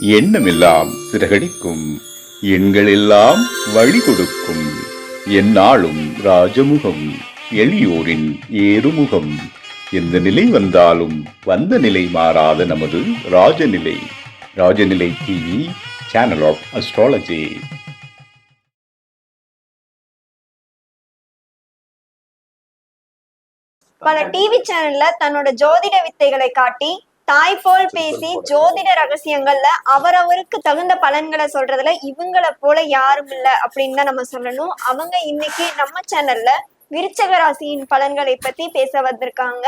எண்ணமெல்லாம் சிறகடிக்கும். எண்களெல்லாம் வழி கொடுக்கும் எந்நாளும் ராஜமுகம் எளியோரின் ஏறுமுகம். எந்த நிலை வந்தாலும் வந்த நிலை மாறாத நமது Rajanilai. Rajanilai TV channel of astrology பல டிவி சேனல்ல தன்னோட ஜோதிட வித்தைகளை காட்டி தாய் போல் பேசி ஜோதிட ரகசியங்கள்ல அவரவருக்கு தகுந்த பலன்களை சொல்றதுல இவங்களை போல யாரும் இல்ல அப்படின்னு தான் நம்ம சொல்லணும். அவங்க இன்னைக்கு நம்ம சேனல்ல விருச்சக ராசியின் பலன்களை பத்தி பேச வந்திருக்காங்க.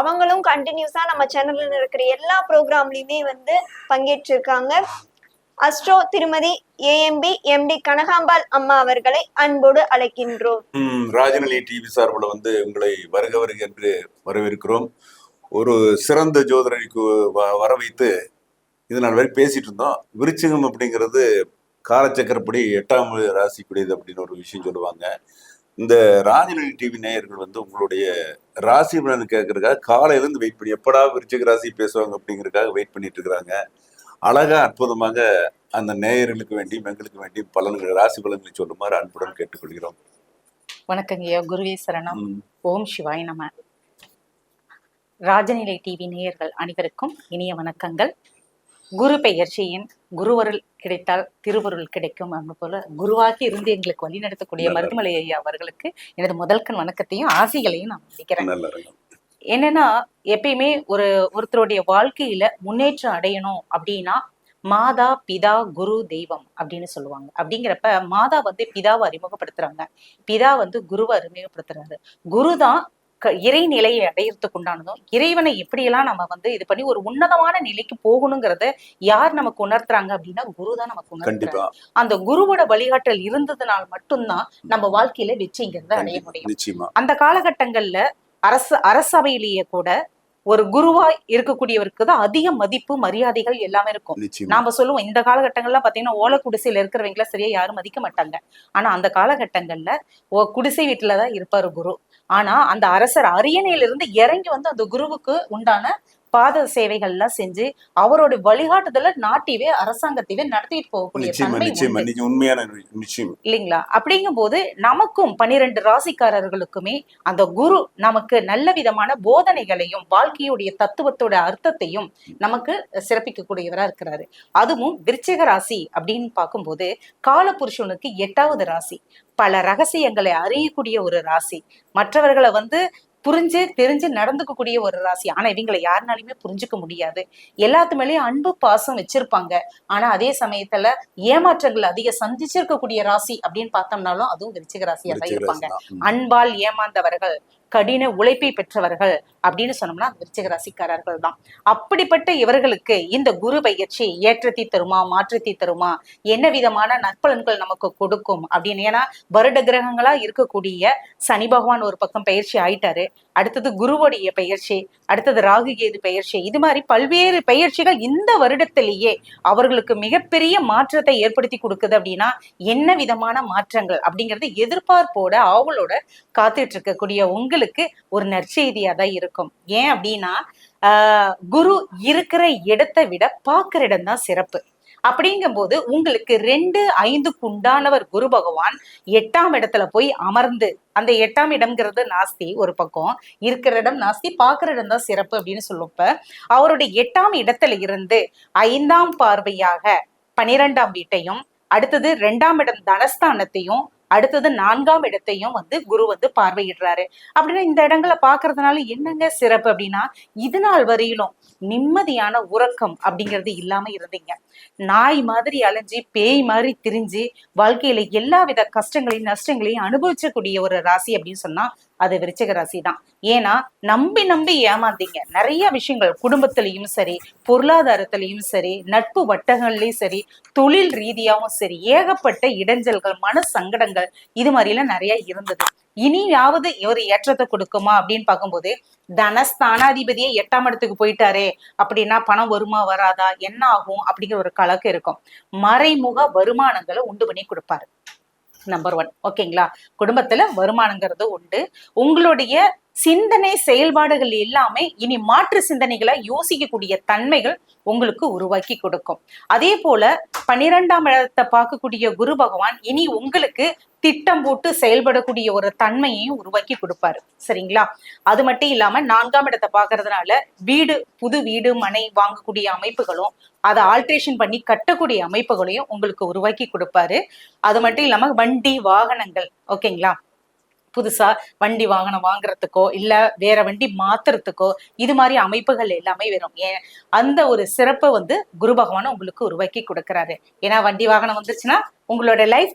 அவங்களும் கண்டினியூஸா நம்ம சேனல்ல இருக்கிற எல்லா ப்ரோக்ராம்லயுமே வந்து பங்கேற்றிருக்காங்க. அஸ்ட்ரோ திருமதி ஏஎம்பி எம்டி கனகாம்பாள் அம்மா அவர்களை அன்போடு அழைக்கின்றோம். ராஜநிலை டிவி சார்பில் வந்து உங்களை வருக வருக என்று வரவேற்கிறோம். ஒரு சிறந்த ஜோதிடருக்கு வ- வர வைத்து இது நாள் வரை பேசிட்டு இருந்தோம். விருச்சிகம் அப்படிங்கிறது காலச்சக்கரப்படி எட்டாம் ராசிக்குரியது அப்படின்னு ஒரு விஷயம் சொல்லுவாங்க. இந்த ராஜநிலை டிவி நேயர்கள் வந்து உங்களுடைய ராசி பலன் கேட்கறதுக்காக காலையிலேருந்து வெயிட் பண்ணி எப்படா விருச்சிக ராசி பேசுவாங்க அப்படிங்கிறதுக்காக வெயிட் பண்ணிட்டு இருக்கிறாங்க. அழகா அற்புதமாக அந்த நேயர்களுக்கு வேண்டியும் எங்களுக்கு வேண்டியும் பலன்கள் ராசி பலன்களை சொல்லுமாறு அன்புடன் கேட்டுக்கொள்கிறோம். வணக்கங்க குருவே சரணம். ஓம் சிவாய் நம. ராஜநிலை டிவி நேயர்கள் அனைவருக்கும் இனிய வணக்கங்கள். குரு பெயர்ச்சியின் குருவருள் கிடைத்தால் திருவருள் கிடைக்கும் அங்கு போல குருவாகி இருந்து எங்களுக்கு வழி நடத்தக்கூடிய. மருதுமலை ஐயா அவர்களுக்கு எனது முதல்கண் வணக்கத்தையும் ஆசைகளையும் நான் முடிக்கிறேன். என்னன்னா எப்பயுமே ஒரு ஒருத்தருடைய வாழ்க்கையில முன்னேற்றம் அடையணும் அப்படின்னா மாதா பிதா குரு தெய்வம் அப்படின்னு சொல்லுவாங்க. அப்படிங்கிறப்ப மாதா வந்து பிதாவை அறிமுகப்படுத்துறாங்க. பிதா வந்து குருவை அறிமுகப்படுத்துறாரு. குரு தான் இறைநிலையை அடையறதுக்கு உண்டானதும் இறைவனை எப்படியெல்லாம் நம்ம வந்து இது பண்ணி ஒரு உன்னதமான நிலைக்கு போகணுங்கிறத யார் நமக்கு உணர்த்துறாங்க அப்படின்னா குரு தான் நமக்கு உணர்த்துறாங்க அந்த குருவோட வழிகாட்டல் இருந்ததுனால் மட்டும்தான் நம்ம வாழ்க்கையில வெற்றிங்கிறத அடைய. முடியும். அந்த காலகட்டங்கள்ல அரசு அரசவையிலேயே கூட ஒரு குருவாய் இருக்கக்கூடியவருக்கு தான் அதிக மதிப்பு மரியாதைகள் எல்லாமே இருக்கும். நாம சொல்லுவோம் இந்த காலகட்டங்கள்ல பாத்தீங்கன்னா ஓலை குடிசையில இருக்கிறவங்கள சரியா யாரும் மதிக்க மாட்டாங்க. ஆனா அந்த காலகட்டங்கள்ல ஓ குடிசை வீட்டுலதான் இருப்பாரு குரு. ஆனா அந்த அரசர் அரியணையில இருந்து இறங்கி வந்து அந்த குருவுக்கு உண்டான பாத சேவைகள்லாம் செஞ்சு அவரோட வழிகாட்டுதல நாட்டிவே அரசாங்கத்தையே நடத்திட்டு போகக்கூடிய தன்மை உண்மையான நிச்சயம். இல்லைங்களா? அப்படிங்கும்போது நமக்கும் பனிரெண்டு ராசிக்காரர்களுக்குமே அந்த குரு நமக்கு நல்ல விதமான போதனைகளையும் வாழ்க்கையுடைய தத்துவத்தோட அர்த்தத்தையும் நமக்கு சிறப்பிக்கக்கூடியவரா இருக்கிறாரு. அதுவும் விருச்சிக ராசி அப்படின்னு பார்க்கும்போது காலபுருஷனுக்கு எட்டாவது ராசி. பல ரகசியங்களை அறியக்கூடிய ஒரு ராசி. மற்றவர்களை வந்து புரிஞ்சு தெரிஞ்சு நடந்துக்கக்கூடிய ஒரு ராசி. ஆனா இவங்களை யாருனாலுமே புரிஞ்சுக்க முடியாது. எல்லாத்து மேலயும் அன்பு பாசம் வச்சிருப்பாங்க. ஆனா அதே சமயத்துல ஏமாற்றங்கள் அதிக சந்திச்சிருக்கக்கூடிய ராசி அப்படின்னு பார்த்தோம்னாலும் அதுவும் விருச்சிக ராசியா தான் இருப்பாங்க. அன்பால் ஏமாந்தவர்கள். கடின உழைப்பை பெற்றவர்கள் அப்படின்னு சொன்னோம்னா விருச்சிக ராசிக்காரர்கள் தான் அப்படிப்பட்ட இவர்களுக்கு இந்த குரு பயிற்சி ஏற்றத்தை தருமா மாற்றத்தை தருமா என்ன விதமான நற்பலன்கள் நமக்கு கொடுக்கும் அப்படின்னு? ஏன்னா வருட கிரகங்களா இருக்கக்கூடிய சனி பகவான் ஒரு பக்கம் பயிற்சி ஆயிட்டாரு. அடுத்தது குருவுடைய பயிற்சி. அடுத்தது ராகு கேது பயிற்சி இது மாதிரி பல்வேறு பயிற்சிகள் இந்த வருடத்திலேயே அவர்களுக்கு மிகப்பெரிய மாற்றத்தை ஏற்படுத்தி கொடுக்குது அப்படின்னா என்ன விதமான மாற்றங்கள் அப்படிங்கறது எதிர்பார்ப்போட ஆவலோட காத்துட்டு இருக்கக்கூடிய உங்களுக்கு ஒரு நற்செய்தியா தான் இருக்கும். ஏன் அப்படின்னா ஆஹ் குரு இருக்கிற இடத்தை விட பாக்குற இடம் தான் சிறப்பு. அப்படிங்கும்போது உங்களுக்கு ரெண்டு ஐந்துக்கு உண்டானவர் குரு பகவான் எட்டாம் இடத்துல போய் அமர்ந்து அந்த எட்டாம் இடம்ங்கிறது நாஸ்தி ஒரு பக்கம் இருக்கிற இடம் நாஸ்தி பார்க்கிற இடம் தான் சிறப்பு அப்படின்னு சொல்லப்ப அவருடைய எட்டாம் இடத்துல இருந்து ஐந்தாம் பார்வையாக பனிரெண்டாம் வீட்டையும் அடுத்தது ரெண்டாம் இடம் தனஸ்தானத்தையும் அடுத்தது நான்காம் இடத்தையும் வந்து குரு வந்து பார்வையிடுறாரு. அப்படின்னா இந்த இடங்களை பாக்குறதுனால என்னங்க சிறப்பு அப்படின்னா இது நாள் வரையிலும் நிம்மதியான உறக்கம் அப்படிங்கிறது இல்லாம இருந்தீங்க. நாய் மாதிரி அலைஞ்சி பேய் மாதிரி திரிஞ்சு வாழ்க்கையில எல்லா வித கஷ்டங்களையும் நஷ்டங்களையும் அனுபவிச்சக்கூடிய ஒரு ராசி அப்படின்னு சொன்னா அது விருச்சிக ராசி தான் ஏன்னா நம்பி நம்பி ஏமாந்தீங்க நிறைய விஷயங்கள் குடும்பத்திலையும் சரி பொருளாதாரத்திலையும் சரி நட்பு வட்டங்கள்லயும் சரி தொழில் ரீதியாவும் சரி ஏகப்பட்ட இடைஞ்சல்கள் மன சங்கடங்கள் இது மாதிரிலாம் நிறைய இருந்தது. இனியாவது ஒரு ஏற்றத்தை கொடுக்குமா அப்படின்னு பார்க்கும்போது தனஸ்தானாதிபதியே எட்டாம் இடத்துக்கு போயிட்டாரே அப்படின்னா பணம் வருமா வராதா என்ன ஆகும் அப்படிங்கிற ஒரு கலக்கு இருக்கும். மறைமுக வருமானங்களை உண்டு பண்ணி கொடுப்பாரு. நம்பர் ஒன் ஓகேங்களா குடும்பத்துல வருமானங்கிறது உண்டு. உங்களுடைய சிந்தனை செயல்பாடுகள் எல்லாமே இனி மாற்று சிந்தனைகளை யோசிக்கக்கூடிய தன்மைகள் உங்களுக்கு உருவாக்கி கொடுக்கும். அதே போல பன்னிரெண்டாம் இடத்தை பார்க்கக்கூடிய குரு பகவான் இனி உங்களுக்கு திட்டம் போட்டு செயல்படக்கூடிய ஒரு தன்மையையும் உருவாக்கி கொடுப்பாரு. சரிங்களா? அது மட்டும் இல்லாம நான்காம் இடத்தை பார்க்கறதுனால வீடு புது வீடு மனை வாங்கக்கூடிய அமைப்புகளும் அதை ஆல்ட்ரேஷன் பண்ணி கட்டக்கூடிய அமைப்புகளையும் உங்களுக்கு உருவாக்கி கொடுப்பாரு. அது மட்டும் இல்லாம வண்டி வாகனங்கள் ஓகேங்களா புதுசா வண்டி வாகனம் வாங்குறதுக்கோ இல்ல வேற வண்டி மாத்துறதுக்கோ இது மாதிரி அமைப்புகள் எல்லாமே வரும். ஏன்? அந்த ஒரு சிறப்பை வந்து குரு பகவான் உங்களுக்கு உருவாக்கி கொடுக்கறாரு. ஏன்னா வண்டி வாகனம் வந்துருச்சுன்னா உங்களோட லைஃப்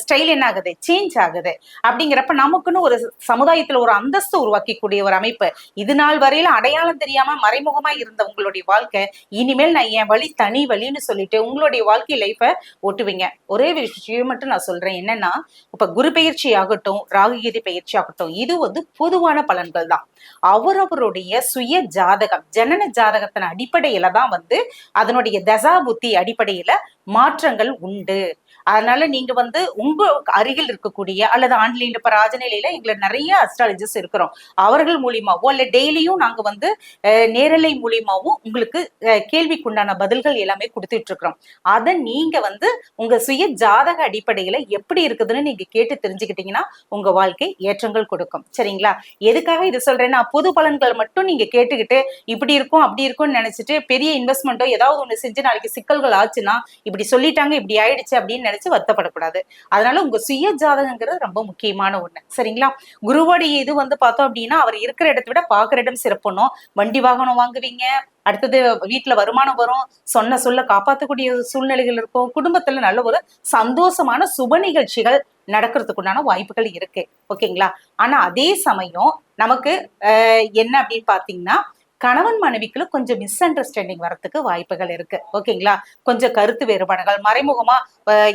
ஸ்டைல் என்ன ஆகுது? சேஞ்ச் ஆகுது. அப்படிங்கிறப்ப நமக்குன்னு ஒரு சமுதாயத்துல ஒரு அந்தஸ்து உருவாக்கக்கூடிய ஒரு அமைப்பு. இது நாள் வரையில அடையாளம் தெரியாம மறைமுகமா இருந்த உங்களுடைய வாழ்க்கை இனிமேல் நான் என் வழி தனி வழின்னு சொல்லிட்டு உங்களுடைய வாழ்க்கை லைஃபை ஓட்டுவீங்க. ஒரே விஷயம் மட்டும் நான் சொல்றேன். என்னன்னா இப்ப குரு பயிற்சி ஆகட்டும் ராகுகிரி பயிற்சி ஆகட்டும் இது வந்து பொதுவான பலன்கள் தான் அவரவருடைய சுய ஜாதகம் ஜனன ஜாதகத்தின் அடிப்படையில தான் வந்து அதனுடைய தசா புத்தி அடிப்படையில மாற்றங்கள் உண்டு. அதனால நீங்க வந்து உங்க அருகில் இருக்கக்கூடிய அல்லது ஆன்லைன்ல இப்ப ராஜநிலையில எங்களை நிறைய அஸ்ட்ராலஜிஸ் இருக்கிறோம். அவர்கள் மூலியமாவோ இல்ல டெய்லியும் நாங்க வந்து நேரலை மூலியமாவும் உங்களுக்கு கேள்விக்குண்டான பதில்கள் எல்லாமே கொடுத்துட்டு இருக்கிறோம் அதை நீங்க வந்து உங்க சுய ஜாதக அடிப்படையில எப்படி இருக்குதுன்னு நீங்க கேட்டு தெரிஞ்சுக்கிட்டீங்கன்னா உங்க வாழ்க்கை ஏற்றங்கள் கொடுக்கும். சரிங்களா? எதுக்காக இது சொல்றேன் சொல்றேன்னா பொது பலன்கள் மட்டும் நீங்க கேட்டுக்கிட்டு இப்படி இருக்கும் அப்படி இருக்கும்னு நினைச்சிட்டு பெரிய இன்வெஸ்ட்மெண்ட்டோ ஏதாவது ஒண்ணு செஞ்சு நாளைக்கு சிக்கல்கள் ஆச்சுன்னா இப்படி சொல்லிட்டாங்க இப்படி ஆயிடுச்சு அப்படின்னு நினைச்சு வருத்தப்படக்கூடாது. அதனால உங்க சுய ஜாதகங்கிறது ரொம்ப முக்கியமான ஒண்ணு. சரிங்களா? குருவோடைய இது வந்து பார்த்தோம் அப்படின்னா அவர் இருக்கிற இடத்தை விட பாக்குற இடம் சிறப்புணும் வண்டி வாகனம் வாங்குவீங்க அடுத்தது வீட்டுல வருமானம் வரும். சொன்ன சொல்ல காப்பாற்றக்கூடிய சூழ்நிலைகள் இருக்கும். குடும்பத்துல நல்ல ஒரு சந்தோஷமான சுப நிகழ்ச்சிகள் நடக்கிறதுக்குண்டான வாய்ப்புகள் இருக்கு. ஓகேங்களா? ஆனா அதே சமயம் நமக்கு என்ன அப்படின்னு பாத்தீங்கன்னா கணவன் மனைவிக்குள்ள கொஞ்சம் மிஸ் அண்டர்ஸ்டாண்டிங் வரத்துக்கு வாய்ப்புகள் இருக்கு. ஓகேங்களா? கொஞ்சம் கருத்து வேறுபாடுகள் மறைமுகமா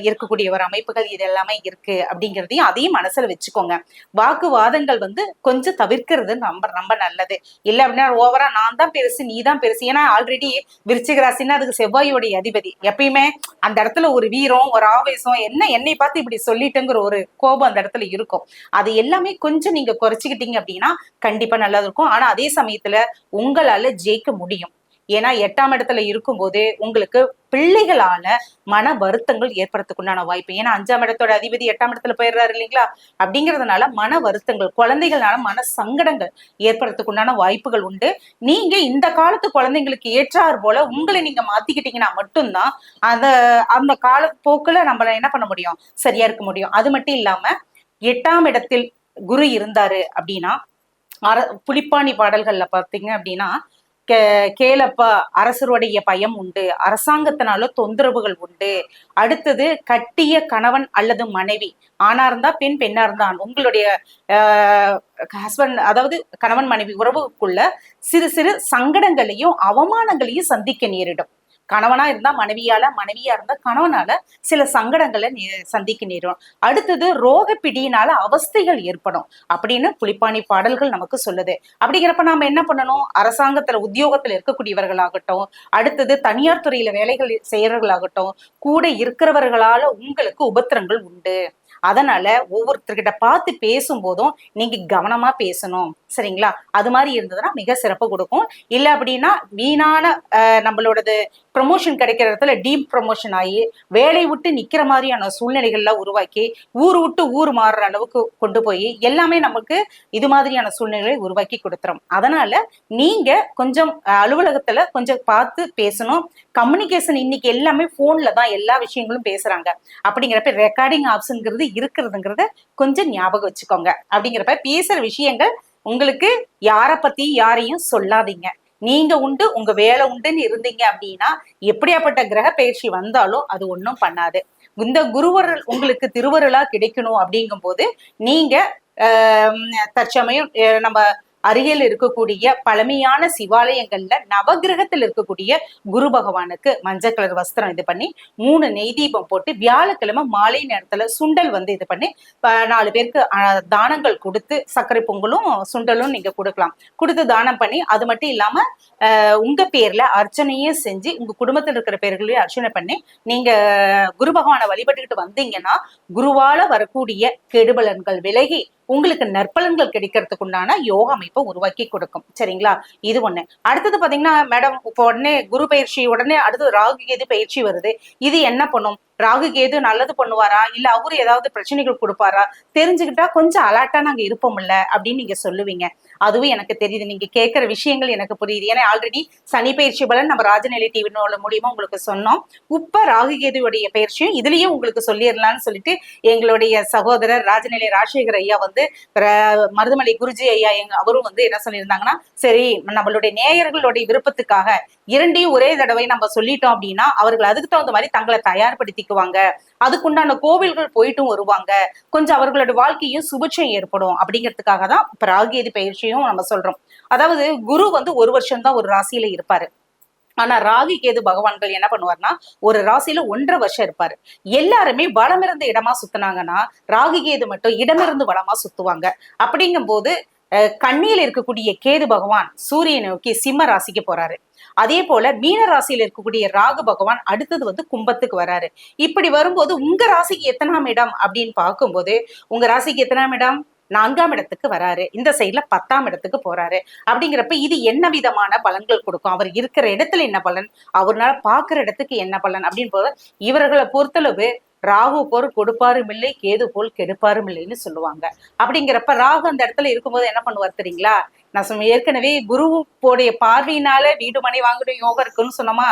இருக்கக்கூடிய ஒரு அமைப்புகள் இது எல்லாமே இருக்கு அப்படிங்கிறதையும் அதையும் மனசுல வச்சுக்கோங்க. வாக்குவாதங்கள் வந்து கொஞ்சம் தவிர்க்கிறது ரொம்ப ரொம்ப நல்லது. இல்ல அப்படின்னா ஓவரா நான் தான் பெருசு நீ தான் பெருசு. ஏன்னா ஆல்ரெடி விருச்சிக ராசின்னா அதுக்கு செவ்வாயோடைய அதிபதி. எப்பயுமே அந்த இடத்துல ஒரு வீரம் ஒரு ஆவேசம் என்ன என்னை பார்த்து இப்படி சொல்லிட்டுங்கிற ஒரு கோபம் அந்த இடத்துல இருக்கும். அது எல்லாமே கொஞ்சம் நீங்க குறைச்சிக்கிட்டீங்க அப்படின்னா கண்டிப்பா நல்லா இருக்கும். ஆனா அதே சமயத்துல உங்க உங்களால ஜெயிக்க முடியும். ஏன்னா எட்டாம் இடத்துல இருக்கும்போது உங்களுக்கு பிள்ளைகளால மன வருத்தங்கள் ஏற்படுறதுக்குண்டான வாய்ப்பு. ஏன்னா அஞ்சாம் இடத்தோட அதிபதி எட்டாம் இடத்துல போயிடுறாரு இல்லைங்களா? அப்படிங்கறதுனால மன வருத்தங்கள் குழந்தைகள்னால மன சங்கடங்கள் ஏற்படுறதுக்குண்டான வாய்ப்புகள் உண்டு. நீங்க இந்த காலத்து குழந்தைங்களுக்கு ஏற்றார் போல உங்களை நீங்க மாத்திக்கிட்டீங்கன்னா மட்டும்தான் அந்த அந்த கால போக்குல நம்மள என்ன பண்ண முடியும்? சரியா இருக்க முடியும். அது மட்டும் இல்லாம எட்டாம் இடத்தில் குரு இருந்தாரு அப்படின்னா அர புலிப்பாணி பாடல்கள்ல பாத்தீங்க அப்படின்னா கே கேளப்பா அரசருடைய பயம் உண்டு அரசாங்கத்தினால தொந்தரவுகள் உண்டு. அடுத்தது கட்டிய கணவன் அல்லது மனைவி ஆணா இருந்தா பெண் பெண்ணா இருந்தான் உங்களுடைய ஹஸ்பண்ட் அதாவது கணவன் மனைவி உறவுக்குள்ள சிறு சிறு சங்கடங்களையும் அவமானங்களையும் சந்திக்க நேரிடும். கணவனா இருந்தா மனைவியால மனைவியா இருந்தா கணவனால சில சங்கடங்களை நே- சந்திக்க நேரும். அடுத்தது ரோக பிடியினால அவஸ்தைகள் ஏற்படும். அப்படின்னு புலிப்பாணி பாடல்கள் நமக்கு சொல்லுது. அப்படிங்கிறப்ப நாம என்ன பண்ணணும்? அரசாங்கத்துல உத்தியோகத்துல இருக்கக்கூடியவர்களாகட்டும் அடுத்தது தனியார் துறையில வேலைகள் செய்யறவர்களாகட்டும் கூட இருக்கிறவர்களால உங்களுக்கு உபத்திரங்கள் உண்டு. அதனால ஒவ்வொருத்தர்கிட்ட பார்த்து பேசும்போதும் நீங்க கவனமா பேசணும். சரிங்களா? அது மாதிரி இருந்ததுன்னா மிக சிறப்பு கொடுக்கும். இல்லை அப்படின்னா வீணான நம்மளோடது ப்ரொமோஷன் கிடைக்கிற இடத்துல டீப் ப்ரொமோஷன் ஆகி வேலை விட்டு நிக்கிற மாதிரியான சூழ்நிலைகள்லாம் உருவாக்கி ஊர் விட்டு ஊர் மாறுற அளவுக்கு கொண்டு போய் எல்லாமே நமக்கு இது மாதிரியான சூழ்நிலைகளை உருவாக்கி கொடுத்துரும். அதனால நீங்க கொஞ்சம் அலுவலகத்துல கொஞ்சம் பார்த்து பேசணும். கம்யூனிகேஷன் இன்னைக்கு எல்லாமே போன்ல தான் எல்லா விஷயங்களும் பேசுறாங்க. அப்படிங்கிறப்ப ரெக்கார்டிங் ஆப்ஷன்ங்கிறது இருக்கிறதுங்கிறத கொஞ்சம் ஞாபகம் வச்சுக்கோங்க. அப்படிங்கிறப்ப பேசுற விஷயங்கள் உங்களுக்கு யார பத்தி யாரையும் சொல்லாதீங்க. நீங்க உண்டு உங்க வேலை உண்டுன்னு இருந்தீங்க அப்படின்னா எப்படியாப்பட்ட கிரக பயிற்சி வந்தாலும் அது ஒண்ணும் பண்ணாது. இந்த குருவருள் உங்களுக்கு திருவருளா கிடைக்கணும் அப்படிங்கும்போது நீங்க தற்சமயம் நம்ம அருகில் இருக்கக்கூடிய பழமையான சிவாலயங்கள்ல நவகிரகத்தில் இருக்கக்கூடிய குரு பகவானுக்கு மஞ்சள் கலர் வஸ்திரம் இது பண்ணி மூணு நெய் தீபம் போட்டு வியாழக்கிழமை மாலை நேரத்துல சுண்டல் வந்து இது பண்ணி ப- நாலு பேருக்கு தானங்கள் கொடுத்து சர்க்கரை பொங்கலும் சுண்டலும் நீங்க கொடுக்கலாம். கொடுத்து தானம் பண்ணி அது மட்டும் இல்லாம உங்க பேர்ல அர்ச்சனையே செஞ்சு உங்க குடும்பத்தில் இருக்கிற பேர்களையும் அர்ச்சனை பண்ணி நீங்க குரு பகவானை வழிபட்டுக்கிட்டு வந்தீங்கன்னா குருவால வரக்கூடிய கெடுபலன்கள் விலகி உங்களுக்கு நற்பலன்கள் கிடைக்கிறதுக்கு உண்டான யோக அமைப்பை உருவாக்கி கொடுக்கும். சரிங்களா? இது ஒண்ணு. அடுத்தது பாத்தீங்கன்னா மேடம் இப்போ உடனே குரு பயிற்சி உடனே அடுத்தது ராகு கேது பயிற்சி வருது. இது என்ன பண்ணும்? ராகு கேது நல்லது பண்ணுவாரா? இல்ல அவரு ஏதாவது பிரச்சனைகள் கொடுப்பாரா? தெரிஞ்சுக்கிட்டா கொஞ்சம் அலர்ட்டா நாங்க இருப்போம்ல அப்படின்னு நீங்க சொல்லுவீங்க. அதுவும் எனக்கு தெரியுது. நீங்க கேட்கிற விஷயங்கள் எனக்கு புரியுது. ஏன்னா ஆல்ரெடி சனி பயிற்சி பலன் நம்ம ராஜநிலை டிவி மூலியமா உங்களுக்கு சொன்னோம். இப்ப ராகு கேதுவுடைய பயிற்சியும் இதுலயும் உங்களுக்கு சொல்லிடலாம்னு சொல்லிட்டு எங்களுடைய சகோதரர் ராஜநிலை ராஜசேகர் ஐயா வந்து மருதமலை குருஜி ஐயா எங்க அவரும் வந்து என்ன சொல்லியிருந்தாங்கன்னா சரி நம்மளுடைய நேயர்களுடைய விருப்பத்துக்காக இரண்டையும் ஒரே தடவை நம்ம சொல்லிட்டோம் அப்படின்னா அவர்கள் அதுக்கு தகுந்த மாதிரி தங்களை தயார்படுத்திக்குவாங்க அதுக்குண்டான கோவில்கள் போயிட்டும் வருவாங்க. கொஞ்சம் அவர்களோட வாழ்க்கையும் சுபிட்சம் ஏற்படும் அப்படிங்கிறதுக்காக தான் இப்ப பயிற்சியும் நம்ம சொல்றோம். அதாவது குரு வந்து ஒரு வருஷம் தான் ஒரு ராசியில இருப்பாரு. ஆனா ராகு கேது பகவான்கள் என்ன பண்ணுவார்னா ஒரு ராசியில ஒன்றரை வருஷம் இருப்பாரு. எல்லாருமே வளமிருந்த இடமா சுத்தினாங்கன்னா ராகு கேது மட்டும் இடமிருந்து வளமா சுத்துவாங்க. அப்படிங்கும் போது கண்ணியில் இருக்கக்கூடிய கேது பகவான் சூரியனை நோக்கி சிம்ம ராசிக்கு போறாரு. அதே போல மீன ராசியில இருக்கக்கூடிய ராகு பகவான் அடுத்தது வந்து கும்பத்துக்கு வராரு. இப்படி வரும்போது உங்க ராசிக்கு எத்தனாம் இடம் அப்படின்னு பார்க்கும்போது உங்க ராசிக்கு எத்தனாம் இடம்? நான்காம் இடத்துக்கு வராரு. இந்த சைட்ல பத்தாம் இடத்துக்கு போறாரு. அப்படிங்கிறப்ப இது என்ன விதமான பலன்கள் கொடுக்கும்? அவர் இருக்கிற இடத்துல என்ன பலன்? அவர்னால பாக்குற இடத்துக்கு என்ன பலன்? அப்படின்னு போது இவர்களை பொறுத்தளவு ராகு போர் கொடுப்பாரும் இல்லை கேது போல் கெடுப்பாரும் இல்லைன்னு சொல்லுவாங்க. அப்படிங்கிறப்ப ராகு அந்த இடத்துல இருக்கும்போது என்ன பண்ணுவார் தெரியுங்களா? நான் சொன்ன ஏற்கனவே குருவோடைய பார்வையினால வீடு மனை வாங்கணும் யோகம் இருக்குன்னு சொன்னோமா?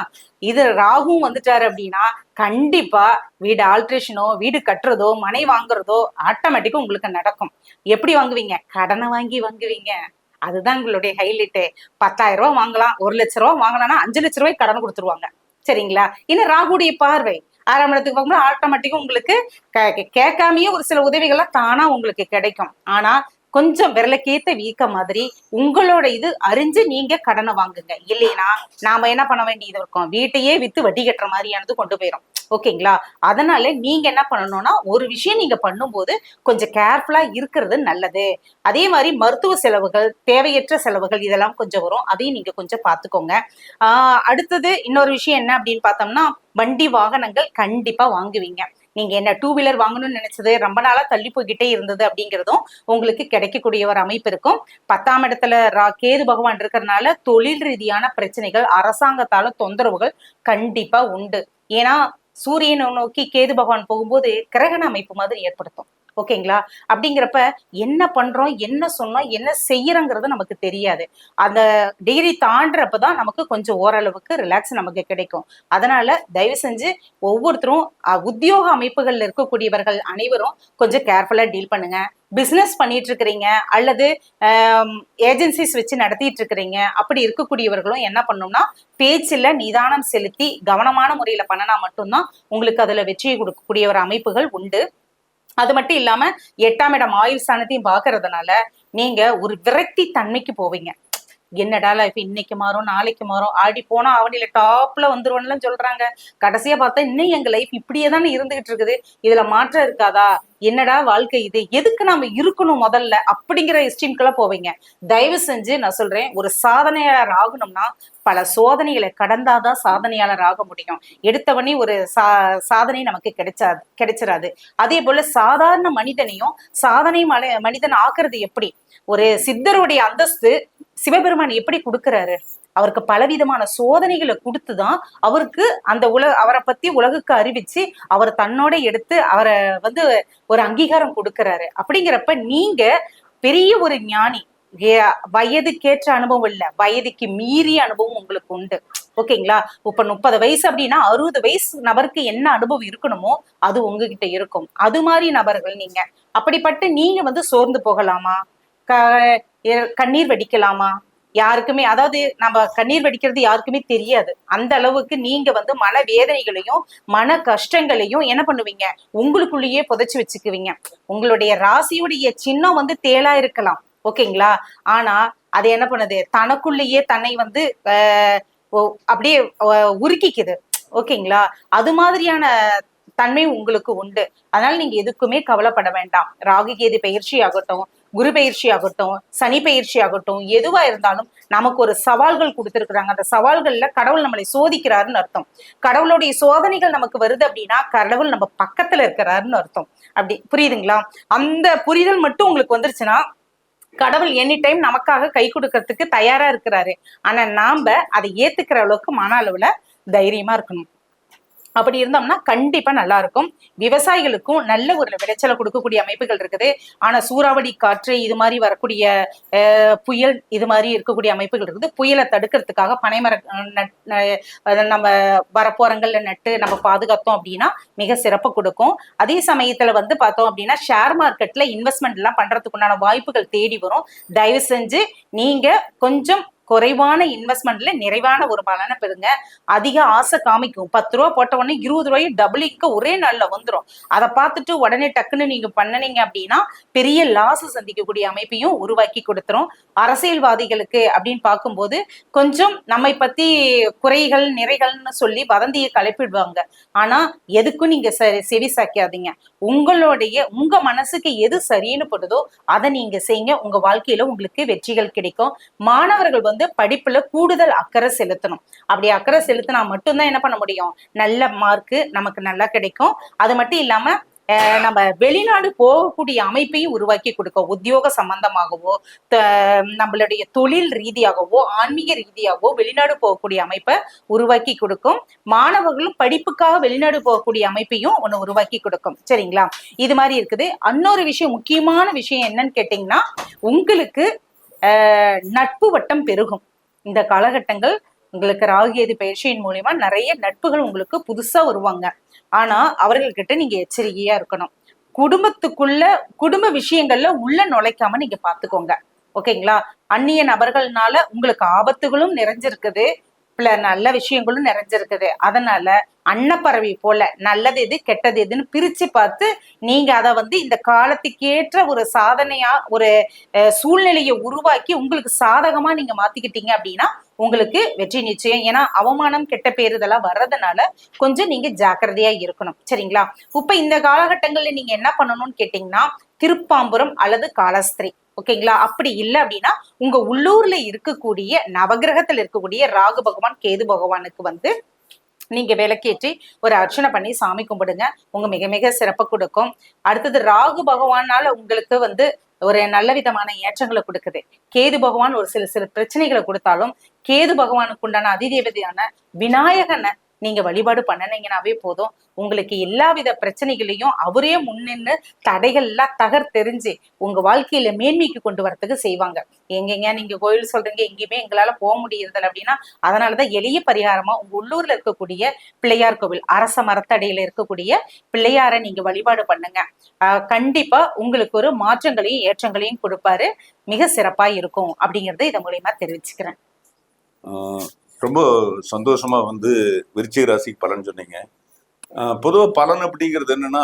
இது ராகுவும் வந்துட்டாரு அப்படின்னா கண்டிப்பா வீடு ஆல்ட்ரேஷனோ வீடு கட்டுறதோ மனை வாங்குறதோ ஆட்டோமேட்டிக்கா உங்களுக்கு நடக்கும். எப்படி வாங்குவீங்க? கடனை வாங்கி வாங்குவீங்க. அதுதான் உங்களுடைய ஹைலைட்டு பத்தாயிரம் ரூபாய் வாங்கலாம் ஒரு லட்ச ரூபா வாங்கலாம்னா அஞ்சு லட்ச ரூபாய் கடன் கொடுத்துருவாங்க. சரிங்களா? இன்னும் ராகுடைய பார்வை. ஆறாம் இடத்துக்கு பார்க்கும்போது ஆட்டோமேட்டிக்கா உங்களுக்கு கே- கேட்காமயே ஒரு சில உதவிகள்லாம் தானா உங்களுக்கு கிடைக்கும். ஆனா கொஞ்சம் விரலக்கேத்த வீக்க மாதிரி உங்களோட இது அறிஞ்சு நீங்க கடனை வாங்குங்க. இல்லைன்னா நாம என்ன பண்ண வேண்டியது இருக்கும்? வீட்டையே வித்து வட்டி கட்டுற மாதிரியானது கொண்டு போயிடும் ஓகேங்களா? அதனால நீங்க என்ன பண்ணணும்னா ஒரு விஷயம் நீங்க பண்ணும்போது கொஞ்சம் கேர்ஃபுல்லா இருக்கிறது நல்லது. அதே மாதிரி மருத்துவ செலவுகள் தேவையற்ற செலவுகள் இதெல்லாம் கொஞ்சம் வரும். அதையும் நீங்க கொஞ்சம் பார்த்துக்கோங்க அடுத்தது இன்னொரு விஷயம் என்ன அப்படின்னு பார்த்தோம்னா வண்டி வாகனங்கள் கண்டிப்பா வாங்குவீங்க. நீங்க என்ன டூ வீலர் வாங்கணும்னு நினைச்சது ரொம்ப நாளா தள்ளி போய்கிட்டே இருந்தது அப்படிங்கிறதும் உங்களுக்கு கிடைக்கக்கூடிய ஒரு அமைப்பு இருக்கும். பத்தாம் இடத்துல ரா- கேது பகவான் இருக்கிறதுனால தொழில் ரீதியான பிரச்சனைகள் அரசாங்கத்தால தொந்தரவுகள் கண்டிப்பா உண்டு. ஏன்னா சூரியனை நோக்கி கேது பகவான் போகும்போது கிரகண அமைப்பு மாதிரி ஏற்படுத்தும். ஓகேங்களா? அப்படிங்கிறப்ப என்ன பண்றோம் என்ன சொன்னோம் என்ன செய்யறங்கிறது நமக்கு தெரியாது. அந்த டிகிரி தாண்டுறப்பதான் நமக்கு கொஞ்சம் ஓரளவுக்கு ரிலாக்ஸ் நமக்கு கிடைக்கும். அதனால தயவு செஞ்சு ஒவ்வொருத்தரும் அஹ், உத்தியோக அமைப்புகள்ல இருக்கக்கூடியவர்கள் அனைவரும் கொஞ்சம் கேர்ஃபுல்லா டீல் பண்ணுங்க. பிசினஸ் பண்ணிட்டு இருக்கிறீங்க அல்லது ஏஜென்சிஸ் வச்சு நடத்திட்டு இருக்கிறீங்க அப்படி இருக்கக்கூடியவர்களும் என்ன பண்ணோம்னா பேச்சில் நிதானம் செலுத்தி கவனமான முறையில பண்ணினா மட்டும்தான் உங்களுக்கு அதுல வெற்றியை கொடுக்கக்கூடிய ஒரு அமைப்புகள் உண்டு. அது மட்டும் இல்லாம எட்டாம் இடம் ஆயுள் ஸ்தானத்தையும் பாக்குறதுனால நீங்க ஒரு விரக்தி தன்மைக்கு போவீங்க. என்னடா லைஃப் இன்னைக்கு மாறும் நாளைக்கு மாறும். ஆடி போனா அவனில டாப்ல வந்துருவோம்லாம் சொல்றாங்க. கடைசியா பார்த்தா இன்னும் எங்க லைஃப் இப்படியே தானே இருந்துகிட்டு இருக்குது. இதுல மாற்றம் இருக்காதா? என்னடா வாழ்க்கை இது? எதுக்கு நாம இருக்கணும் முதல்ல? அப்படிங்கிற எஸ்டீம்க்கெல்லாம் போவீங்க. தயவு செஞ்சு நான் சொல்றேன் ஒரு சாதனையாளர் ஆகணும்னா பல சோதனைகளை கடந்தாதான் சாதனையாளர் ஆக முடியும். எடுத்தவனே ஒரு சா சாதனை நமக்கு கிடைச்சா கிடைச்சிடாது அதே போல சாதாரண மனிதனையும் சாதனை மலை மனிதன் ஆக்குறது எப்படி? ஒரு சித்தருடைய அந்தஸ்து சிவபெருமான் எப்படி கொடுக்கறாரு? அவருக்கு பலவிதமான சோதனைகளை கொடுத்துதான் அவருக்கு அந்த உலக அவரை பத்தி உலகுக்கு அறிவிச்சு அவர் தன்னோட எடுத்து அவரை வந்து ஒரு அங்கீகாரம் கொடுக்கறாரு. அப்படிங்கிறப்ப நீங்க பெரிய ஒரு ஞானி வயதுக்கேற்ற அனுபவம் இல்ல வயதுக்கு மீறிய அனுபவம் உங்களுக்கு உண்டு. ஓகேங்களா? இப்ப முப்பது வயசு அப்படின்னா அறுபது வயசு நபருக்கு என்ன அனுபவம் இருக்கணுமோ அது உங்ககிட்ட இருக்கும். அது மாதிரி நபர்கள் நீங்க. அப்படிப்பட்டு நீங்க வந்து சோர்ந்து போகலாமா? கண்ணீர் வடிக்கலாமா? யாருக்குமே அதாவது நம்ம கண்ணீர் வடிக்கிறது யாருக்குமே தெரியாது. அந்த அளவுக்கு நீங்க வந்து மன வேதனைகளையும் மன கஷ்டங்களையும் என்ன பண்ணுவீங்க? உங்களுக்குள்ளேயே புதைச்சு வச்சுக்குவீங்க. உங்களுடைய ராசியுடைய சின்னம் வந்து தேளா இருக்கலாம். ஓகேங்களா? ஆனா அது என்ன பண்ணுது? தனக்குள்ளேயே தன்னை வந்து அப்படியே உருக்கிக்குது. ஓகேங்களா? அது மாதிரியான தன்மை உங்களுக்கு உண்டு. அதனால நீங்க எதுக்குமே கவலைப்பட வேண்டாம். ராகு கேது பயிற்சி ஆகட்டும் குரு பயிற்சி ஆகட்டும் சனி பயிற்சி ஆகட்டும் எதுவா இருந்தாலும் நமக்கு ஒரு சவால்கள் கொடுத்துருக்குறாங்க. அந்த சவால்கள்ல கடவுள் நம்மளை சோதிக்கிறாருன்னு அர்த்தம். கடவுளுடைய சோதனைகள் நமக்கு வருது அப்படின்னா கடவுள் நம்ம பக்கத்துல இருக்கிறாருன்னு அர்த்தம். அப்படி புரியுதுங்களா? அந்த புரிதல் மட்டும் உங்களுக்கு வந்துருச்சுன்னா கடவுள் எனி டைம் நமக்காக கை கொடுக்கறதுக்கு தயாரா இருக்கிறாரு. ஆனா நாம அதை ஏத்துக்கிற அளவுக்கு மன அளவுல தைரியமா இருக்கணும். அப்படி இருந்தோம்னா கண்டிப்பா நல்லா இருக்கும் விவசாயிகளுக்கும் நல்ல ஒரு விளைச்சலை கொடுக்கக்கூடிய அமைப்புகள் இருக்குது. ஆனா சூறாவளி காற்று இது மாதிரி வரக்கூடிய புயல் இது மாதிரி இருக்கக்கூடிய அமைப்புகள் இருக்குது. புயலை தடுக்கிறதுக்காக பனைமர நட்- நம்ம வரப்போறங்கள்ல நட்டு நம்ம பாதுகாத்தோம் அப்படின்னா மிக சிறப்பு கொடுக்கும். அதே சமயத்துல வந்து பார்த்தோம் அப்படின்னா ஷேர் மார்க்கெட்ல இன்வெஸ்ட்மெண்ட் எல்லாம் பண்றதுக்குண்டான வாய்ப்புகள் தேடி வரும். தயவு செஞ்சு நீங்க கொஞ்சம் குறைவான இன்வெஸ்ட்மெண்ட்ல நிறைவான ஒரு பலனை பெறுங்க. அதிக ஆசை காமிக்கும். பத்து ரூபா போட்ட உடனே இருபது ரூபாயும் டபுளிக்கு ஒரே நாள்ல வந்துடும் அதை பார்த்துட்டு உடனே டக்குன்னு நீங்க பண்ணனீங்க அப்படின்னா பெரிய லாஸ் சந்திக்கக்கூடிய அமைப்பையும் உருவாக்கி கொடுத்துரும். அரசியல்வாதிகளுக்கு அப்படின்னு பார்க்கும்போது கொஞ்சம் நம்மை பத்தி குறைகள் நிறைகள்னு சொல்லி வதந்தியை கலப்பிடுவாங்க. ஆனா எதுக்கும் நீங்க செ- செவி சாக்காதீங்க உங்களுடைய உங்க மனசுக்கு எது சரின்னு படுதோ அதை நீங்க செய்யுங்க. உங்க வாழ்க்கையில உங்களுக்கு வெற்றிகள் கிடைக்கும். மாணவர்கள் வந்து படிப்புல கூடுதல் அக்கறை செலுத்தணும். அப்படி அக்கறை செலுத்தினா மட்டும்தான் என்ன பண்ண முடியும்? நல்ல மார்க்கு நமக்கு நல்லா கிடைக்கும். அது மட்டும் இல்லாம நம்ம வெளிநாடு போகக்கூடிய அமைப்பையும் உருவாக்கி கொடுக்கும். உத்தியோக சம்பந்தமாகவோ நம்மளுடைய தொழில் ரீதியாகவோ ஆன்மீக ரீதியாகவோ வெளிநாடு போகக்கூடிய அமைப்பை உருவாக்கி கொடுக்கும். மாணவர்களும் படிப்புக்காக வெளிநாடு போகக்கூடிய அமைப்பையும் ஒண்ணு உருவாக்கி கொடுக்கும். சரிங்களா? இது மாதிரி இருக்குது. இன்னொரு விஷயம் முக்கியமான விஷயம் என்னன்னு கேட்டீங்கன்னா உங்களுக்கு நட்பு வட்டம் பெருகும். இந்த காலகட்டங்கள் உங்களுக்கு ராகியது பயிற்சியின் மூலியமா நிறைய நட்புகள் உங்களுக்கு புதுசா வருவாங்க. ஆனா அவர்கள்கிட்ட நீங்க எச்சரிக்கையா இருக்கணும். குடும்பத்துக்குள்ள குடும்ப விஷயங்கள்ல உள்ள நுழைக்காம நீங்க பாத்துக்கோங்க ஓகேங்களா? அந்நிய நபர்கள்னால உங்களுக்கு ஆபத்துகளும் நிறைஞ்சிருக்குது. நல்ல விஷயங்களும் நிறைஞ்சிருக்குது. அதனால அன்னப்பறவை போல நல்லது எது கெட்டது எதுன்னு பிரிச்சு பார்த்து நீங்க அதை வந்து இந்த காலத்துக்கேற்ற ஒரு சாதனையா ஒரு அஹ், சூழ்நிலையை உருவாக்கி உங்களுக்கு சாதகமா நீங்க மாத்திக்கிட்டீங்க அப்படின்னா உங்களுக்கு வெற்றி நிச்சயம். ஏன்னா அவமானம் கெட்ட பேர் இதெல்லாம் வர்றதுனால கொஞ்சம் நீங்க ஜாக்கிரதையா இருக்கணும். சரிங்களா? இப்ப இந்த காலகட்டங்கள்ல நீங்க என்ன பண்ணணும்னு கேட்டீங்கன்னா திருப்பாம்புரம் அல்லது காலஸ்திரி. ஓகேங்களா? அப்படி இல்லை அப்படின்னா உங்க உள்ளூர்ல இருக்கக்கூடிய நவகிரகத்தில் இருக்கக்கூடிய ராகு பகவான் கேது பகவானுக்கு வந்து நீங்க விளக்கேற்றி ஒரு அர்ச்சனை பண்ணி சாமி கும்பிடுங்க. உங்க மிக மிக சிறப்பு கொடுக்கும். அடுத்தது ராகு பகவானால உங்களுக்கு வந்து ஒரு நல்ல விதமான ஏற்றங்களை கொடுக்குது. கேது பகவான் ஒரு சில சில பிரச்சனைகளை கொடுத்தாலும் கேது பகவானுக்கு உண்டான அதிதேவதையான விநாயகனை நீங்க வழிபாடு பண்ணனீங்கன்னாவே போதும். உங்களுக்கு எல்லாவித பிரச்சனைகளையும் அவரே முன்னின்னு தடைகள் எல்லாம் தகர்த்தெறிஞ்சு உங்க வாழ்க்கையில மேன்மைக்கு கொண்டு வரத்துக்கு செய்வாங்க. எங்கெங்க நீங்க கோயில் சொல்றீங்க எங்கேயுமே எங்களால போக முடியறதில்ல அப்படின்னா அதனாலதான் எளிய பரிகாரமா உங்க உள்ளூர்ல இருக்கக்கூடிய பிள்ளையார் கோவில் அரச மரத்தடியில இருக்கக்கூடிய பிள்ளையாரை நீங்க வழிபாடு பண்ணுங்க. ஆஹ் கண்டிப்பா உங்களுக்கு ஒரு மாற்றங்களையும் ஏற்றங்களையும் கொடுப்பாரு. மிக சிறப்பா இருக்கும் அப்படிங்கறத இதன் மூலியமா தெரிவிச்சுக்கிறேன். ரொம்ப சந்தோஷமா வந்து விருச்சிக ராசிக்கு பலன் சொன்னீங்க. பொதுவாக பலன் அப்படிங்கிறது என்னன்னா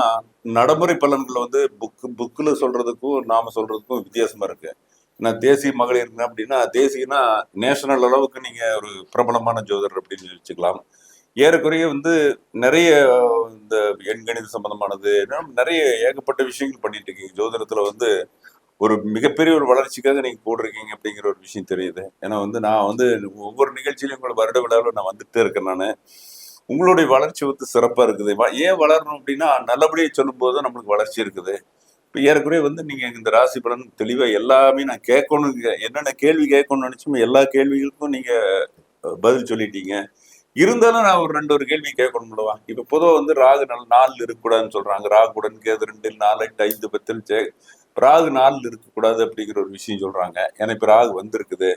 நடைமுறை பலன்களை வந்து புக்கு புக்கில் சொல்றதுக்கும் நாம சொல்றதுக்கும் வித்தியாசமா இருக்கு. நான் தேசிய மகளிர் அப்படின்னா தேசியனா நேஷனல் அளவுக்கு நீங்க ஒரு பிரபலமான ஜோதர் அப்படின்னு வச்சுக்கலாம். ஏறக்குறைய வந்து நிறைய இந்த எண்கணித சம்பந்தமானது நிறைய ஏகப்பட்ட விஷயங்கள் பண்ணிட்டு இருக்கீங்க. ஜோதிடத்துல வந்து ஒரு மிகப்பெரிய ஒரு வளர்ச்சிக்காக நீங்கள் போட்டிருக்கீங்க அப்படிங்கிற ஒரு விஷயம் தெரியுது. ஏன்னா வந்து நான் வந்து ஒவ்வொரு நிகழ்ச்சியிலையும் உங்களை வருட விழாவில் நான் வந்துட்டே இருக்கேன் நான். உங்களுடைய வளர்ச்சி வந்து சிறப்பாக இருக்குது. ஏன் வளரணும் அப்படின்னா நல்லபடியாக சொல்லும்போது தான் நம்மளுக்கு வளர்ச்சி இருக்குது. இப்போ ஏறக்குறைய வந்து நீங்கள் இந்த ராசி பலன் தெளிவாக எல்லாமே நான் கேட்கணும் என்னென்ன கேள்வி கேட்கணும்னு நினச்சோமோ எல்லா கேள்விகளுக்கும் நீங்கள் பதில் சொல்லிட்டீங்க. இருந்தாலும் நான் ஒரு ரெண்டு ஒரு கேள்வி கேட்கணும்லவா இப்போ பொதுவாக வந்து ராகு நாள் நாலு இருக்கக்கூடாதுன்னு சொல்கிறாங்க ராகுடன் கேது ரெண்டு நாலு எட்டு ஐந்து பத்தில் சே- ராகு நாலு இருக்கக்கூடாது அப்படிங்கிற ஒரு விஷயம் சொல்றாங்க. ஏன்னா இப்ப ராகு வந்திருக்குது.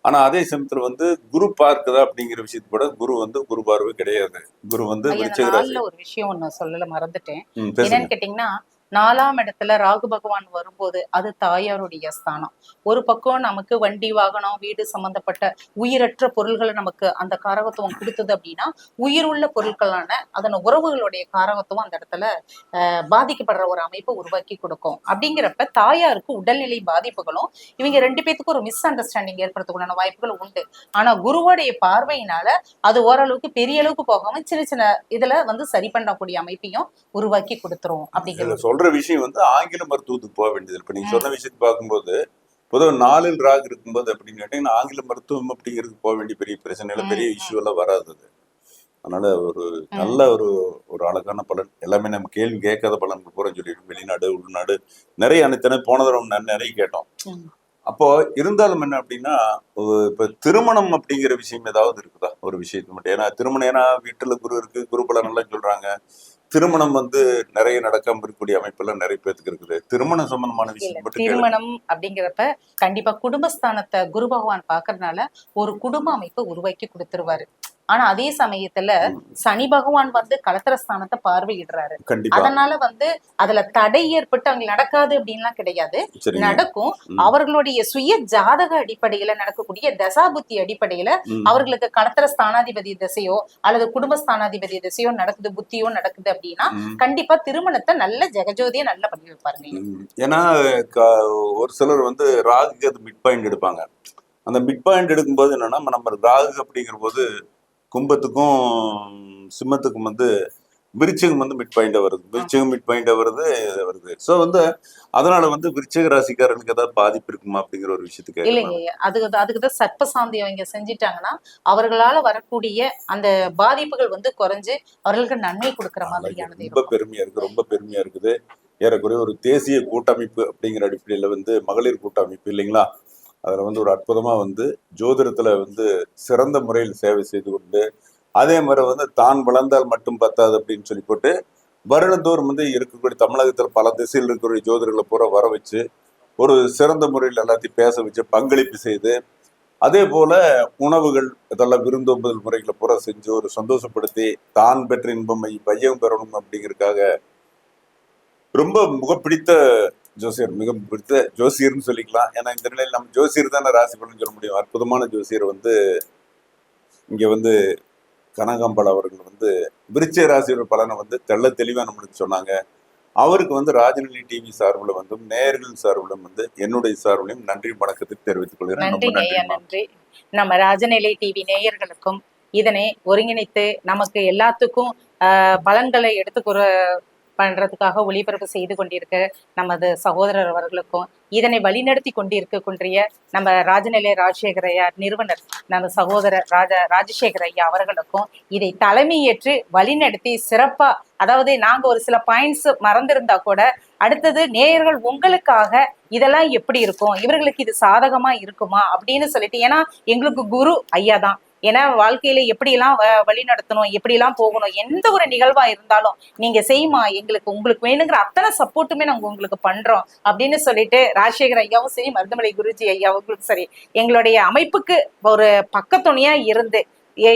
ஆனா அதே சமயத்துல வந்து குரு பார்க்குதா அப்படிங்கிற விஷயத்து கூட குரு வந்து குரு பார்வை கிடையாது. குரு வந்து நாள்ல ஒரு விஷயம் ஒண்ணு சொல்லல மறந்துட்டேன். என்னன்னு கேட்டீங்கன்னா நாலாம் இடத்துல ராகு பகவான் வரும்போது அது தாயாருடைய ஸ்தானம். ஒரு பக்கம் நமக்கு வண்டி வாகனம் வீடு சம்பந்தப்பட்ட உயிரற்ற பொருள்களை நமக்கு அந்த காரகத்துவம் கொடுத்தது அப்படின்னா உயிர் உள்ள பொருட்களான அதன் உறவுகளுடைய காரகத்துவம் அந்த இடத்துல பாதிக்கப்படுற ஒரு அமைப்பை உருவாக்கி கொடுக்கும். அப்படிங்கிறப்ப தாயாருக்கு உடல்நிலை பாதிப்புகளும் இவங்க ரெண்டு பேத்துக்கும் ஒரு மிஸ் அண்டர்ஸ்டாண்டிங் ஏற்படுறதுக்குண்டான வாய்ப்புகள் உண்டு. ஆனா குருவோடைய பார்வையினால அது ஓரளவுக்கு பெரிய அளவுக்கு போகாம சின்ன சின்ன இதுல வந்து சரி பண்ணக்கூடிய அமைப்பையும் உருவாக்கி கொடுத்துரும் அப்படிங்கிறது. சொல்ற விஷயம் வந்து ஆங்கில மருத்துவத்துக்கு போக வேண்டியது இப்ப நீங்க சொன்ன விஷயத்தை பார்க்கும்போது பொதுவாக நாலில் ராக் இருக்கும்போது அப்படின்னு கேட்டீங்கன்னா ஆங்கில மருத்துவம் அப்படிங்கிறதுக்கு போக வேண்டிய பெரிய பிரச்சனை இல்லை பெரிய இஷ்யூ எல்லாம் வராது அது. அதனால ஒரு நல்ல ஒரு ஒரு அழகான பலன். எல்லாமே நம்ம கேள்வி கேட்காத பலன் பூரா சொல்லிடும் வெளிநாடு உள்நாடு நிறைய அனைத்தனை போன தடவை நிறைய கேட்டோம். அப்போ இருந்தாலும் என்ன அப்படின்னா இப்ப திருமணம் அப்படிங்கிற விஷயம் ஏதாவது இருக்குதா? ஒரு விஷயத்து மட்டும். ஏன்னா திருமணம் ஏன்னா வீட்டுல குரு இருக்கு குரு பலன் எல்லாம் சொல்றாங்க. திருமணம் வந்து நிறைய நடக்காம இருக்கக்கூடிய அமைப்பெல்லாம் நிறைய பேத்துக்கு இருக்குது திருமணம் சம்பந்தமான விஷயம். திருமணம் அப்படிங்கிறப்ப கண்டிப்பா குடும்பஸ்தானத்தை குரு பகவான் பாக்குறதுனால ஒரு குடும்ப அமைப்பை உருவாக்கி கொடுத்துருவாரு ஆனா அதே சமயத்துல சனி பகவான் வந்து கலத்திர ஸ்தானத்தை பார்வையிடுறாரு. அதனால வந்து அதுல தடை ஏற்பட்டு அங்க நடக்காது அப்படின்லாம் கிடையாது. நடக்கும். அவர்களுடைய சுய ஜாதக அடிப்படையில நடக்கக்கூடிய தசாபுத்தி அடிப்படையில. அவர்களுக்கு கலத்திர ஸ்தானாதிபதி திசையோ அல்லது குடும்ப ஸ்தானாதிபதி திசையோ நடக்குது புத்தியோ நடக்குது அப்படின்னா. கண்டிப்பா திருமணத்தை நல்ல ஜெகஜோதியா நல்லா பண்ணி வைப்பாருங்க. ஏன்னா ஒரு சிலர் வந்து ராகுக்கு அது மிட் பாயிண்ட் எடுப்பாங்க. அந்த மிட் பாயிண்ட் எடுக்கும்போது என்னன்னா நம்ம ராகு அப்படிங்கிற போது கும்பத்துக்கும் சிம்மத்துக்கும் வந்து விருச்சிகம் வந்து மிட் பாயிண்டா வருது. விருச்சிகம் மிட் பாயிண்டா வருது வருது. ஸோ வந்து அதனால வந்து விருச்சிக ராசிக்காரர்களுக்கு ஏதாவது பாதிப்பு இருக்குமா அப்படிங்கிற ஒரு விஷயத்துக்கு இல்லைங்க அதுக்கு அதுக்கு தான் சர்ப்ப சாந்தி அவங்க செஞ்சிட்டாங்கன்னா அவர்களால வரக்கூடிய அந்த பாதிப்புகள் வந்து குறைஞ்சு அவர்களுக்கு நன்மை கொடுக்கிற மாதிரியானது ரொம்ப பெருமையா இருக்கு ரொம்ப பெருமையா இருக்குது. ஏறக்குறைய ஒரு தேசிய கூட்டமைப்பு அப்படிங்கிற அடிப்படையில வந்து மகளிர் கூட்டமைப்பு இல்லைங்களா? அதுல வந்து ஒரு அற்புதமா வந்து ஜோதிடத்துல வந்து சிறந்த முறையில் சேவை செய்து கொண்டு அதே மாதிரி வந்து தான் வளர்ந்தால் மட்டும் பத்தாது அப்படின்னு சொல்லி போட்டு வருடந்தோறும் வந்து இருக்கக்கூடிய தமிழகத்தில் பல திசையில் இருக்கக்கூடிய ஜோதிடர்களை பூரா வர வச்சு ஒரு சிறந்த முறையில் எல்லாத்தையும் பேச வச்சு பங்களிப்பு செய்து அதே போல உணவுகள் இதெல்லாம் விருந்தோம்புதல் முறைகளை பூரா செஞ்சு ஒரு சந்தோஷப்படுத்தி தான் பெற்ற இன்பம் பையம் பெறணும் அப்படிங்கிறதுக்காக ரொம்ப முகப்பிடித்த ஜோசியர் மிக பிடித்த ஜோசியர்னு சொல்லிக்கலாம். ஏன்னா இந்த நிலையில் நம்ம ஜோசியர் தானே ராசி பலன் சொல்ல முடியும். அற்புதமான ஜோசியர் வந்து இங்க வந்து கனகாம்பாள் அவர்கள் வந்து விருச்சிக ராசியோட பலனை வந்து தெள்ள தெளிவா நம்மளுக்கு சொன்னாங்க. அவருக்கு வந்து ராஜநிலை டிவி சார்பில் வந்து நேயர்கள் சார்பிலும் வந்து என்னுடைய சார்பிலும் நன்றி வணக்கத்தை தெரிவித்துக் கொள்கிறேன். நன்றி நம்ம ராஜநிலை டிவி நேயர்களுக்கும் இதனை ஒருங்கிணைத்து நமக்கு எல்லாத்துக்கும் பலன்களை எடுத்துக்கூற பண்றதுக்காக ஒளிபரப்பு செய்து கொண்டிருக்க நமது சகோதரர் அவர்களுக்கும் இதனை வழிநடத்தி கொண்டிருக்கக்கூடிய நம்ம ராஜநிலை ராஜசேகர ஐயா நிறுவனர் நம்ம சகோதரர் ராஜ ராஜசேகர ஐயா அவர்களுக்கும் இதை தலைமையேற்று வழிநடத்தி சிறப்பா அதாவது நாங்க ஒரு சில பாயிண்ட்ஸ் மறந்திருந்தா கூட அடுத்தது நேயர்கள் உங்களுக்காக இதெல்லாம் எப்படி இருக்கும் இவர்களுக்கு இது சாதகமா இருக்குமா அப்படின்னு சொல்லிட்டு ஏன்னா எங்களுக்கு குரு ஐயா தான். ஏன்னா வாழ்க்கையில எப்படியெல்லாம் வ- வழி நடத்தணும் எப்படியெல்லாம் போகணும் எந்த ஒரு நிகழ்வா இருந்தாலும் நீங்க செய்யுமா எங்களுக்கு உங்களுக்கு வேணுங்கிற அத்தனை சப்போர்ட்டுமே நாங்க உங்களுக்கு பண்றோம் அப்படின்னு சொல்லிட்டு ராஜசேகர் ஐயாவும் சரி மருதமலை குருஜி ஐயாவும் சரி எங்களுடைய அமைப்புக்கு ஒரு பக்கத்துணையா இருந்து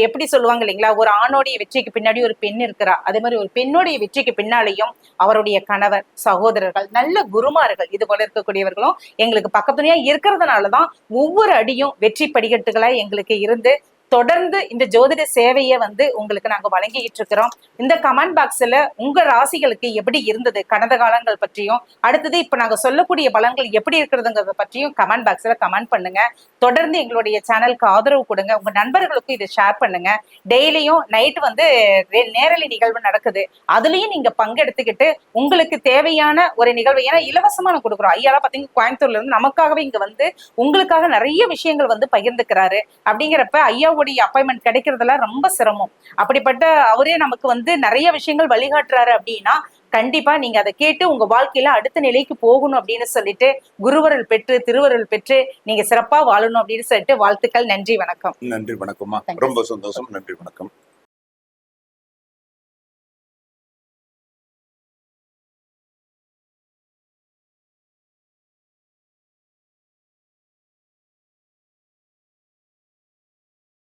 எப்படி சொல்லுவாங்க இல்லைங்களா ஒரு ஆணோடைய வெற்றிக்கு பின்னாடி ஒரு பெண் இருக்கிறா அதே மாதிரி ஒரு பெண்ணுடைய வெற்றிக்கு பின்னாலேயும் அவருடைய கணவர் சகோதரர்கள் நல்ல குருமார்கள் இது போல இருக்கக்கூடியவர்களும் எங்களுக்கு பக்கத்துணையா இருக்கிறதுனாலதான் ஒவ்வொரு அடியும் வெற்றி படிக்கட்டுகளா எங்களுக்கு இருந்து தொடர்ந்து இந்த ஜோதிட சேவையை வந்து உங்களுக்கு நாங்க வழங்கிட்டு இருக்கிறோம். இந்த கமெண்ட் பாக்ஸ்ல உங்க ராசிகளுக்கு எப்படி இருந்தது? கடந்த காலங்கள் பற்றியும் அடுத்தது இப்ப நாங்க சொல்லக்கூடிய பலன்கள் எப்படி இருக்கிறதுங்கிறத பற்றியும் கமெண்ட் பாக்ஸ்ல கமெண்ட் பண்ணுங்க. தொடர்ந்து எங்களுடைய சேனலுக்கு ஆதரவு கொடுங்க. உங்க நண்பர்களுக்கும் இதை ஷேர் பண்ணுங்க. டெய்லியும் நைட் வந்து ரே- நேரலை நிகழ்வு நடக்குது. அதுலயும் நீங்க பங்கெடுத்துக்கிட்டு உங்களுக்கு தேவையான ஒரு நிகழ்வு ஏன்னா இலவசமா நான் கொடுக்குறோம். ஐயாலாம் பாத்தீங்கன்னா கோயம்புத்தூர்ல இருந்து நமக்காகவே இங்க வந்து உங்களுக்காக நிறைய விஷயங்கள் வந்து பகிர்ந்துக்கிறாரு. அப்படிங்கிறப்ப ஐயாவுடைய அப்பாயின்மெண்ட் கிடைக்கிறதுலாம் ரொம்ப சிரமம். அப்படிப்பட்ட அவரே நமக்கு வந்து நிறைய விஷயங்கள் வழிகாட்டுறாரு அப்படின்னா கண்டிப்பா நீங்க அதை கேட்டு உங்க வாழ்க்கையில அடுத்த நிலைக்கு போகணும் அப்படின்னு சொல்லிட்டு குருவருள் பெற்று திருவருள் பெற்று நீங்க சிறப்பா வாழணும் அப்படின்னு சொல்லிட்டு வாழ்த்துக்கள். நன்றி வணக்கம். நன்றி வணக்கம்மா. ரொம்ப சந்தோஷம். நன்றி வணக்கம்.